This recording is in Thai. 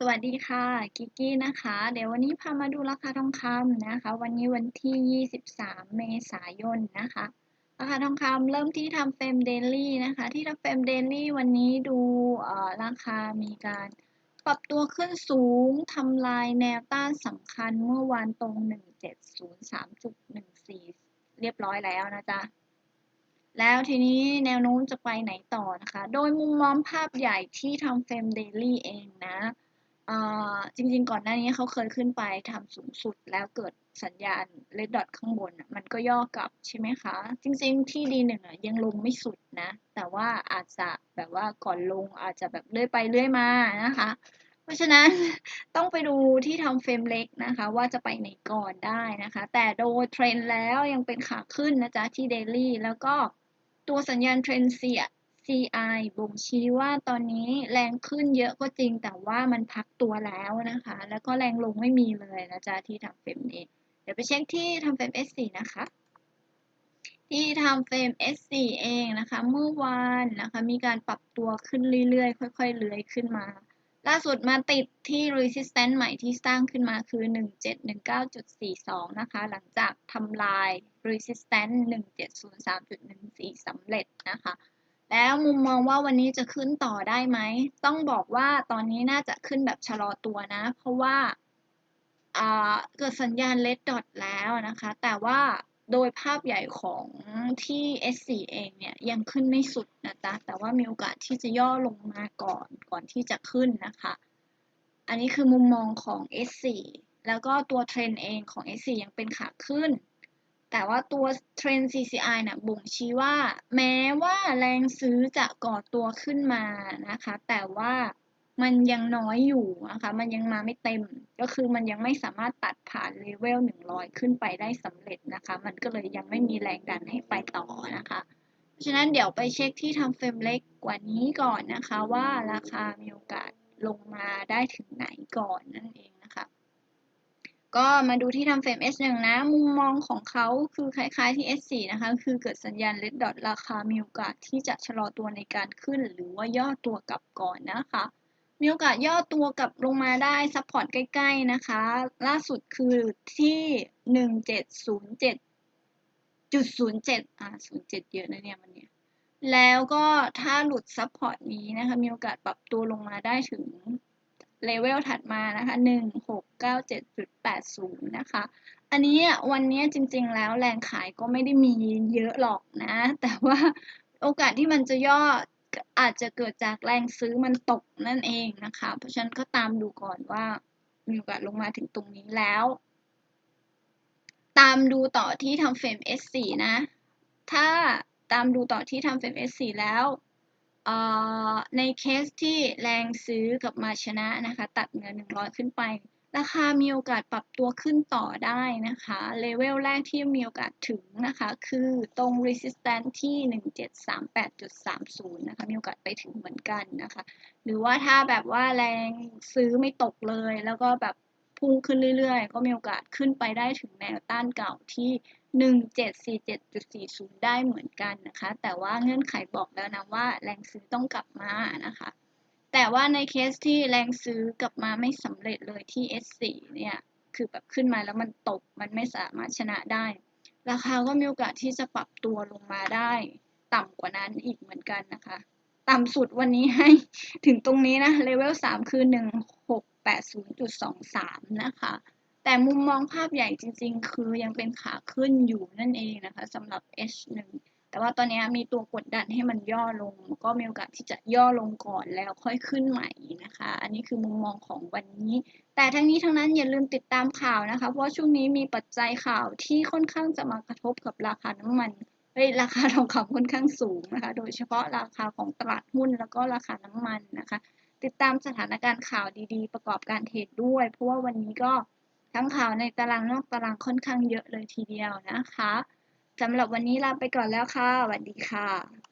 สวัสดีค่ะกิกกี้นะคะ เดี๋ยววันนี้พามาดูราคาทองคำนะคะ วันนี้วันที่ 23 เมษายนนะคะ ราคาทองคำเริ่มที่ทำเฟรมเดลี่นะคะ ที่ทำเฟรมเดลี่วันนี้ดูราคามีการปรับตัวขึ้นสูงทำลายแนวต้านสำคัญเมื่อวานตรง 1703.14 เรียบร้อยแล้วนะจ๊ะแล้วทีนี้แนวโน้มจะไปไหนต่อนะคะ โดยมุมมองภาพใหญ่ที่ทำเฟรมเดลี่เองนะ จริงๆ ก่อนหน้านี้เขาเคยขึ้นไปทำสูงสุดแล้วเกิดสัญญาณเลดดอทข้างบนมันก็ย่อกลับใช่ไหมคะ จริงๆ ที่ดีหนึ่งยังลงไม่สุดนะ แต่ว่าอาจจะแบบว่าก่อนลงอาจจะแบบเลื่อยไปเลื่อยมานะคะ เพราะฉะนั้นต้องไปดูที่ทำเฟรมเล็กนะคะ ว่าจะไปไหนก่อนได้นะคะ แต่โดยเทรนแล้วยังเป็นขาขึ้นนะจ๊ะที่เดลี่แล้วก็ตัวสัญญาณเทรนเสีย CI บ่งชี้ว่าตอนนี้แรงขึ้นเยอะก็จริง แต่ว่ามันพักตัวแล้วนะคะ แล้วก็แรงลงไม่มีเลยนะจ๊ะที่ทำเฟรมนี้ เดี๋ยวไปเช็คที่ทำเฟรม S4 นะคะ ที่ทำเฟรม S4 เองนะคะ เมื่อวานนะคะ มีการปรับตัวขึ้นเรื่อยๆ ค่อย ๆ เลื้อยขึ้นมา ล่าสุดมาติดที่ resistance ใหม่ที่สร้างขึ้นมาคือ 1719.42 นะคะ หลังจากทำลาย resistance 1703.14สำเร็จนะคะ แล้วมุมมองว่าวันนี้จะขึ้นต่อได้ไหม ต้องบอกว่าตอนนี้น่าจะขึ้นแบบชะลอตัวนะ เพราะว่าเกิดสัญญาณเลดดอทแล้วนะคะ แต่ว่าโดยภาพใหญ่ของที่ S4 เองเนี่ย ยังขึ้นไม่สุดนะจ๊ะ แต่ว่ามีโอกาสที่จะย่อลงมาก่อนก่อนที่จะขึ้นนะคะ อันนี้คือมุมมองของ S4 แล้วก็ตัวเทรนเองของ S4 ยังเป็นขาขึ้น แต่ว่าตัวเทรน CCI นะ่ะบ่งชี้ว่า แม้ว่าแรงซื้อจะก่อตัวขึ้นมานะคะ แต่ว่ามันยังน้อยอยู่นะคะมันยังมาไม่เต็ม ก็คือมันยังไม่สามารถตัดผ่านเลเวล 100 ขึ้นไปได้สำเร็จนะคะ มันก็เลยยังไม่มีแรงดันให้ไปต่อนะคะเพราะฉะนั้นเดี๋ยวไปเช็คที่ทำเฟรมเล็กกว่านี้ก่อนนะคะ ว่าราคามีโอกาสลงมาได้ถึงไหนก่อนนั่นเอง ก็มาดูที่ทำเฟรม S1 นะ มุมมองของเขาคือคล้ายๆที่ S4 นะคะ คือเกิดสัญญาณ Red Dot ราคามีโอกาสที่จะชะลอตัวในการขึ้น หรือว่าย่อตัวกลับก่อนนะคะ มีโอกาสย่อตัวกลับลงมาได้ซัพพอร์ตใกล้ ๆ นะคะ ล่าสุดคือที่ 1707จุดศูนย์เจ็ดอ่าศูนย์เจ็ดเยอะนะเนี่ยมันเนี่ย แล้วก็ถ้าหลุดซัพพอร์ตนี้นะคะ มีโอกาสปรับตัวลงมาได้ถึง เลเวลถัดมานะคะ 1697.80 นะคะ อันนี้วันนี้จริงๆแล้วแรงขายก็ไม่ได้มีเยอะหรอกนะ แต่ว่าโอกาสที่มันจะย่ออาจจะเกิดจากแรงซื้อมันตกนั่นเองนะคะ เพราะฉะนั้นก็ตามดูก่อนว่ามีโอกาสลงมาถึงตรงนี้แล้ว ตามดูต่อที่ทำเฟรม S4 นะ ถ้าตามดูต่อที่ทำเฟรม S4 แล้ว ในเคสที่แรงซื้อกับมาชนะนะคะ ตัดเงิน100 ขึ้นไป ราคามีโอกาสปรับตัวขึ้นต่อได้นะคะเลเวลแรกที่มีโอกาสถึงนะคะ คือตรง resistance ที่ 1738.30 นะคะ มีโอกาสไปถึงเหมือนกันนะคะ หรือว่าถ้าแบบว่าแรงซื้อไม่ตกเลย แล้วก็แบบพุ่งขึ้นเรื่อยๆ ก็มีโอกาสขึ้นไปได้ถึงแนวต้านเก่าที่ 1747.40 ได้เหมือนกันนะคะ แต่ว่าเงื่อนไขบอกแล้วนะว่าแรงซื้อต้องกลับมานะคะ แต่ว่าในเคสที่แรงซื้อกลับมาไม่สำเร็จเลยที่ S4 เนี่ย คือแบบขึ้นมาแล้วมันตก มันไม่สามารถชนะได้ ราคาก็มีโอกาสที่จะปรับตัวลงมาได้ ต่ำกว่านั้นอีกเหมือนกันนะคะ ต่ำสุดวันนี้ให้ถึงตรงนี้นะ เลเวล3คือ 1680.23 นะคะ แต่มุมมองภาพใหญ่จริงๆ คือยังเป็นขาขึ้นอยู่นั่นเองนะคะสำหรับ H1 แต่ว่าตอนนี้มีตัวกดดันให้มันย่อลง ก็มีโอกาสที่จะย่อลงก่อนแล้วค่อยขึ้นใหม่นะคะ อันนี้คือมุมมองของวันนี้ แต่ทั้งนี้ทั้งนั้นอย่าลืมติดตามข่าวนะคะ เพราะช่วงนี้มีปัจจัยข่าวที่ค่อนข้างจะมากระทบกับราคาน้ำมันเฮ้ยราคาทองคำค่อนข้างสูงนะคะ โดยเฉพาะราคาของตลาดหุ้นแล้วก็ราคาน้ำมันนะคะ ติดตามสถานการณ์ข่าวดีๆ ประกอบการเทรดด้วย เพราะว่าวันนี้ก็ ทั้งข่าวในตารางนอกตารางค่อนข้างเยอะเลยทีเดียวนะคะสำหรับวันนี้ลาไปก่อนแล้วค่ะสวัสดีค่ะ